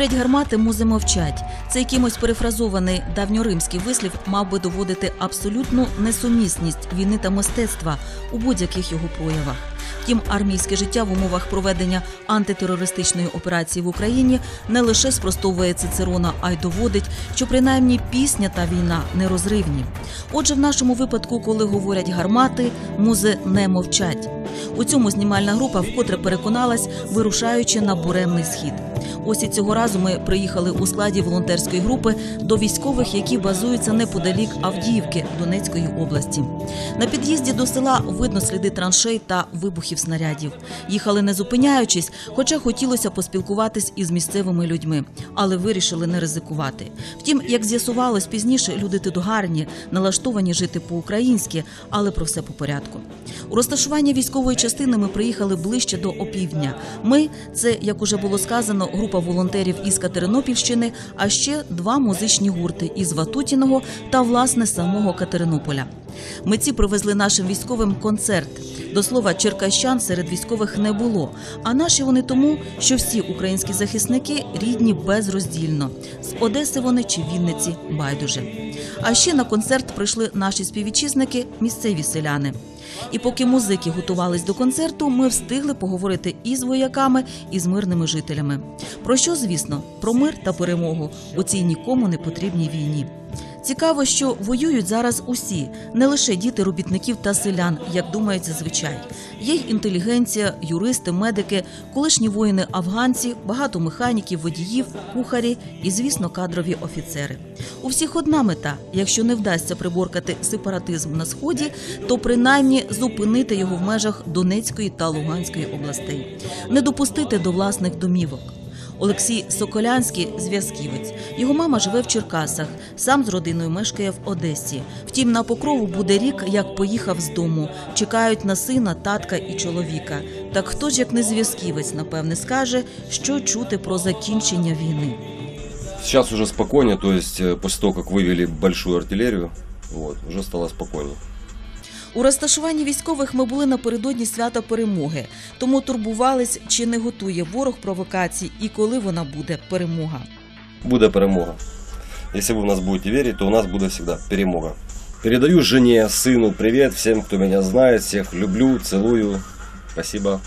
Говорять гармати, музи мовчать. Це якимось перефразований давньоримський вислів мав би доводити абсолютну несумісність війни та мистецтва у будь-яких його проявах. Втім, армійське життя в умовах проведення антитерористичної операції в Україні не лише спростовує Цицерона, а й доводить, що принаймні пісня та війна нерозривні. Отже, в нашому випадку, коли говорять гармати, музи не мовчать. У цьому знімальна група вкотре переконалась, вирушаючи на буремний схід. Ось і цього разу ми приїхали у складі волонтерської групи до військових, які базуються неподалік Авдіївки Донецької області. На під'їзді до села видно сліди траншей та вибухів снарядів. Їхали не зупиняючись, хоча хотілося поспілкуватись із місцевими людьми, але вирішили не ризикувати. Втім, як з'ясувалось пізніше, люди тут гарні, налаштовані жити по-українськи, але про все по порядку. У розташування військової частини ми приїхали ближче до опівдня. Ми це, як уже було сказано, група волонтерів із Катеринопільщини, а ще два музичні гурти із Ватутіного та власне самого Катеринополя. Митці привезли нашим військовим концерт. До слова, черкащан серед військових не було. А наші вони тому, що всі українські захисники рідні безроздільно. З Одеси вони чи Вінниці байдуже. А ще на концерт прийшли наші співвітчизники, місцеві селяни. І поки музики готувались до концерту, ми встигли поговорити і з вояками, і з мирними жителями. Про що, звісно, про мир та перемогу у цій нікому не потрібній війні. Цікаво, що воюють зараз усі, не лише діти робітників та селян, як думають зазвичай. Є й інтелігенція, юристи, медики, колишні воїни афганці, багато механіків, водіїв, кухарі і, звісно, кадрові офіцери. У всіх одна мета: якщо не вдасться приборкати сепаратизм на сході, то принаймні зупинити його в межах Донецької та Луганської областей, не допустити до власних домівок. Олексій Соколянський зв'язківець. Його мама живе в Черкасах, сам з родиною мешкає в Одесі. Втім, на покрову буде рік, як поїхав з дому. Чекають на сина, татка і чоловіка. Так хто ж, як не зв'язківець, напевне, скаже, що чути про закінчення війни. Сейчас уже спокойнее, то есть э, после того, как вывели большую артиллерию, вот, уже стало спокойнее. У розташуванні військових ми були напередодні свята перемоги, тому турбувались, чи не готує ворог провокацій і коли вона буде перемога. Буде перемога. Якщо ви в нас будете вірити, то у нас буде всегда перемога. Передаю жене, сину, привіт всім, хто мене знає, всіх люблю, цілую. Спасибо.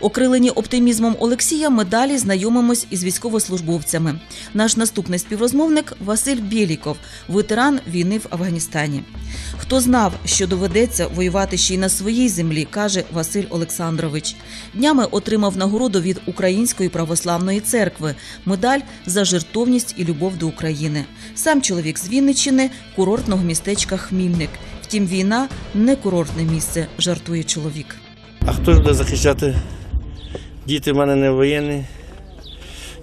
Окрилені оптимізмом Олексія, ми далі знайомимось із військовослужбовцями. Наш наступний співрозмовник Василь Біліков, ветеран війни в Афганістані. Хто знав, що доведеться воювати ще й на своїй землі, каже Василь Олександрович. Днями отримав нагороду від Української православної церкви, медаль за жертовність і любов до України. Сам чоловік з Вінниччини, курортного містечка Хмільник. Втім, війна не курортне місце, жартує чоловік. А хто ж буде захищати? Діти в мене не воєнні.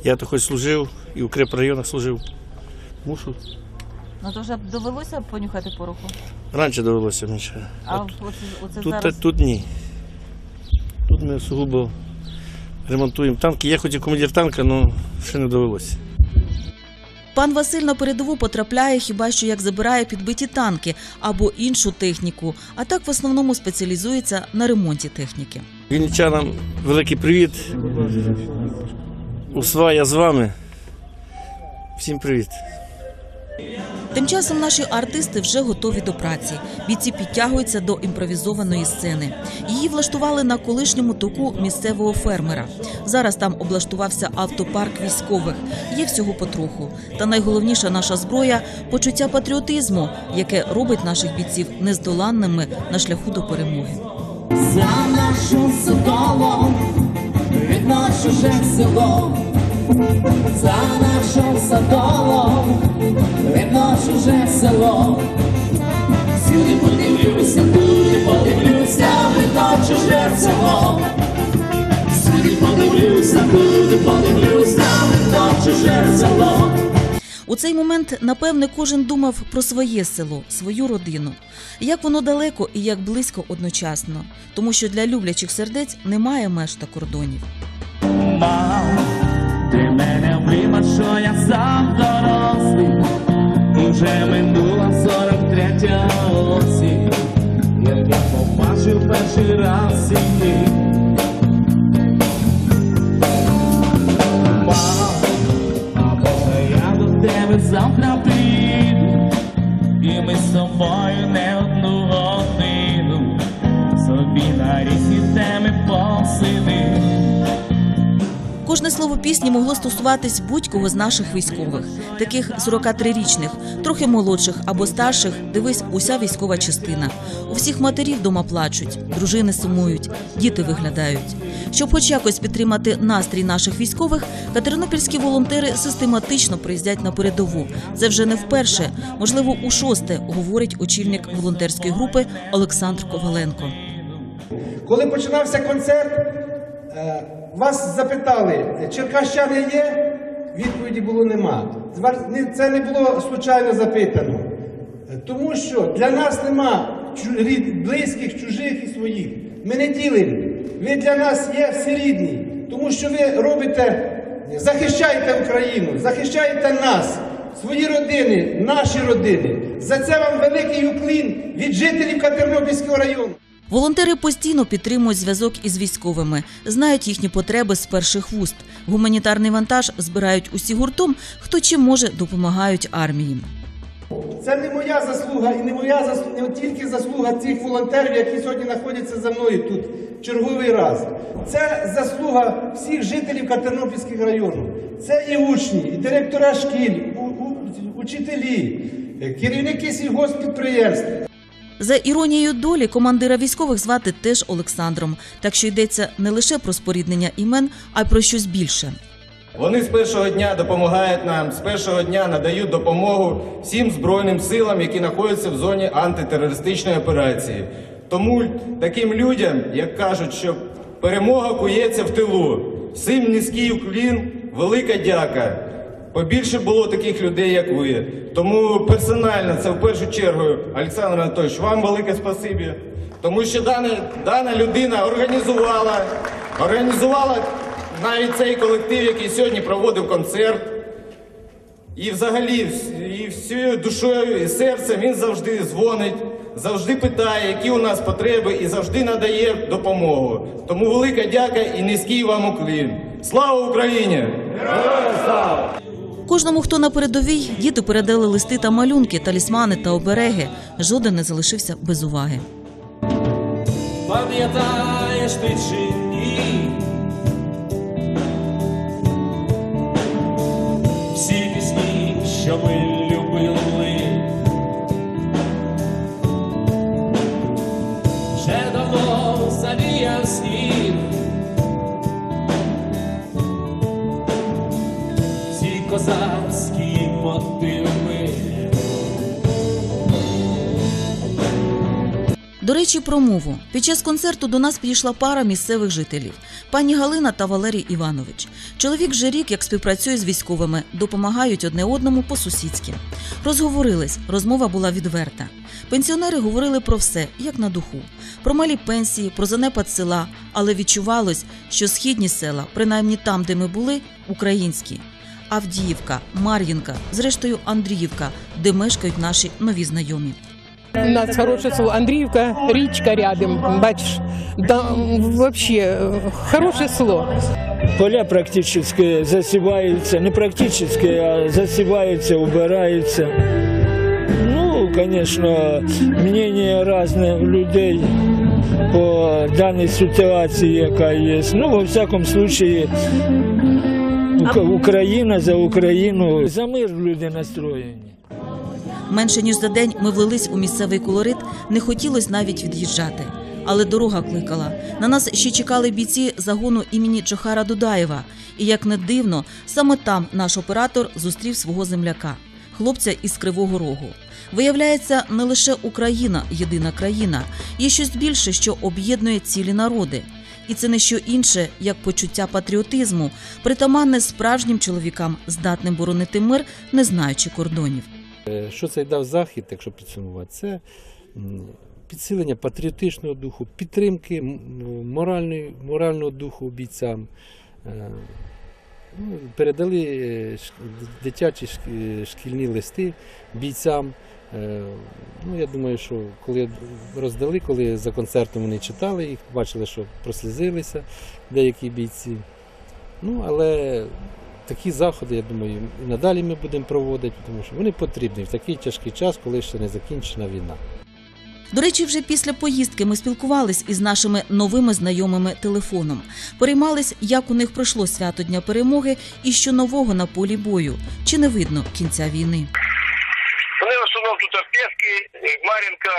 Я то хоч служив і в крепрайонах служив. Мушу. Ну то вже довелося понюхати пороху. Раніше довелося ще. А от, оце, оце тут, зараз тут ні. Тут ми сугубо ремонтуємо танки. Я хоч і командир танка, але ще не довелося. Пан Василь на передову потрапляє хіба що як забирає підбиті танки або іншу техніку, а так в основному спеціалізується на ремонті техніки. Вінничанам великий привіт. Усва, я з вами. Всім привіт. Тим часом наші артисти вже готові до праці. Бійці підтягуються до імпровізованої сцени. Її влаштували на колишньому току місцевого фермера. Зараз там облаштувався автопарк військових. Є всього потроху. Та найголовніша наша зброя почуття патріотизму, яке робить наших бійців нездоланними на шляху до перемоги. За нашу соколом, від наше село, за наше же село. Сюди подивлюся, туди подивлюся, від наше же село. Сюди подивлюся, туди подивлюся, від наше же село. У цей момент, напевне, кожен думав про своє село, свою родину. Як воно далеко і як близько одночасно, тому що для люблячих сердець немає меж та кордонів. Мам, ти мене вибач, що я сам дорослий, уже минула 43 осінь, я побачив перший раз сім'ї. Слово пісні могло стосуватись будь-кого з наших військових, таких 43-річних, трохи молодших або старших. Дивись, уся військова частина. У всіх матерів дома плачуть, дружини сумують, діти виглядають. Щоб хоч якось підтримати настрій наших військових, катеринопільські волонтери систематично приїздять на передову. Це вже не вперше, можливо, у шосте, говорить очільник волонтерської групи Олександр Коваленко. Коли починався концерт, е, вас запитали, черкащани є? Відповіді було нема. Це не було случайно запитано. Тому що для нас нема близьких, чужих і своїх. Ми не ділимо. Ви для нас є всі рідні. Тому що ви робите, захищаєте Україну, захищаєте нас, свої родини, наші родини. За це вам великий уклін від жителів Катернопільського району. Волонтери постійно підтримують зв'язок із військовими, знають їхні потреби з перших вуст. Гуманітарний вантаж збирають усі гуртом, хто чим може допомагають армії. Це не моя заслуга і не моя заслуга, не тільки заслуга цих волонтерів, які сьогодні знаходяться за мною тут черговий раз. Це заслуга всіх жителів Катернопільського району. Це і учні, і директора шкіл, учителі, керівники сільгоспідприємств. За іронією долі командира військових звати теж Олександром, так що йдеться не лише про споріднення імен, а й про щось більше. Вони з першого дня допомагають нам, з першого дня надають допомогу всім збройним силам, які знаходяться в зоні антитерористичної операції. Тому таким людям, як кажуть, що перемога кується в тилу. Всім низький уклін, велика дяка. Побільше було таких людей, як ви. Тому персонально це в першу чергу, Олександр Анатольович, вам велике спасибі. Тому що дана, дана людина організувала, організувала навіть цей колектив, який сьогодні проводив концерт. І взагалі, і всією душою і серцем він завжди дзвонить, завжди питає, які у нас потреби, і завжди надає допомогу. Тому велика дяка і низький вам уклін. Слава Україні! Кожному, хто на передовій, діти передали листи та малюнки, талісмани та обереги. Жоден не залишився без уваги. Пам'ятаєш ти чи ні? Всі пісні, що ми До речі, про мову. Під час концерту до нас підійшла пара місцевих жителів пані Галина та Валерій Іванович. Чоловік вже рік як співпрацює з військовими, допомагають одне одному по-сусідськи. Розговорились, розмова була відверта. Пенсіонери говорили про все, як на духу, про малі пенсії, про занепад села, але відчувалось, що східні села, принаймні там, де ми були, українські. Авдіївка, Мар'їнка, зрештою Андріївка, де мешкають наші нові знайомі. У нас хорошее село Андреевка, речка рядом, бачишь. Да, вообще, э, хорошее село. Поля практически засіваються, не практически, а засіваються, убираються. Ну, звісно, мнення різне у людей по даній ситуації, яка є. Ну, во всякому случаї, Україна за Україну, за мир люди настроєні. Менше ніж за день ми влились у місцевий колорит, не хотілось навіть від'їжджати. Але дорога кликала. На нас ще чекали бійці загону імені Джохара Дудаєва. І як не дивно, саме там наш оператор зустрів свого земляка, хлопця із Кривого Рогу. Виявляється, не лише Україна єдина країна, є щось більше, що об'єднує цілі народи. І це не що інше, як почуття патріотизму, притаманне справжнім чоловікам, здатним боронити мир, не знаючи кордонів. Е, Що це дав захід, якщо підсумувати? Це підсилення патріотичного духу, підтримки моральної, морального духу бійцям. Е, Ну, передали е, дитячі шкільні листи бійцям. Ну, я думаю, що коли роздали, коли за концертом вони читали їх, бачили, що прослізилися деякі бійці. Ну, але такі заходи, я думаю, і надалі ми будемо проводити, тому що вони потрібні в такий тяжкий час, коли ще не закінчена війна. До речі, вже після поїздки ми спілкувались із нашими новими знайомими телефоном. Переймались, як у них пройшло свято Дня перемоги і що нового на полі бою. Чи не видно кінця війни? Вони в основному тут Пески, Мар'їнка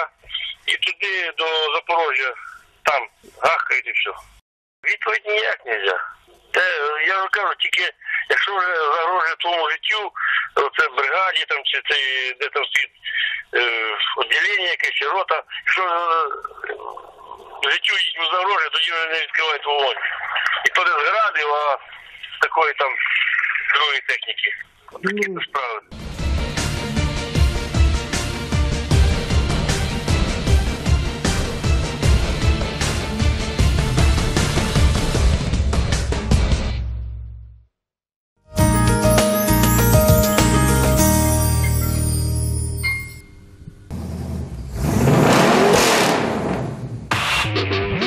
і туди до Запорожжя. Там гахають і все. Відповідь ніяк не можна. Те, я вже кажу, тільки якщо вже загрожує твоєму життю, це бригаді там чи це де там стоїть е, відділення якесь, рота, якщо е, життю їхньому загрожує, тоді вони не відкривають вогонь. І то не зградив, а такої там другої техніки. Такі справи.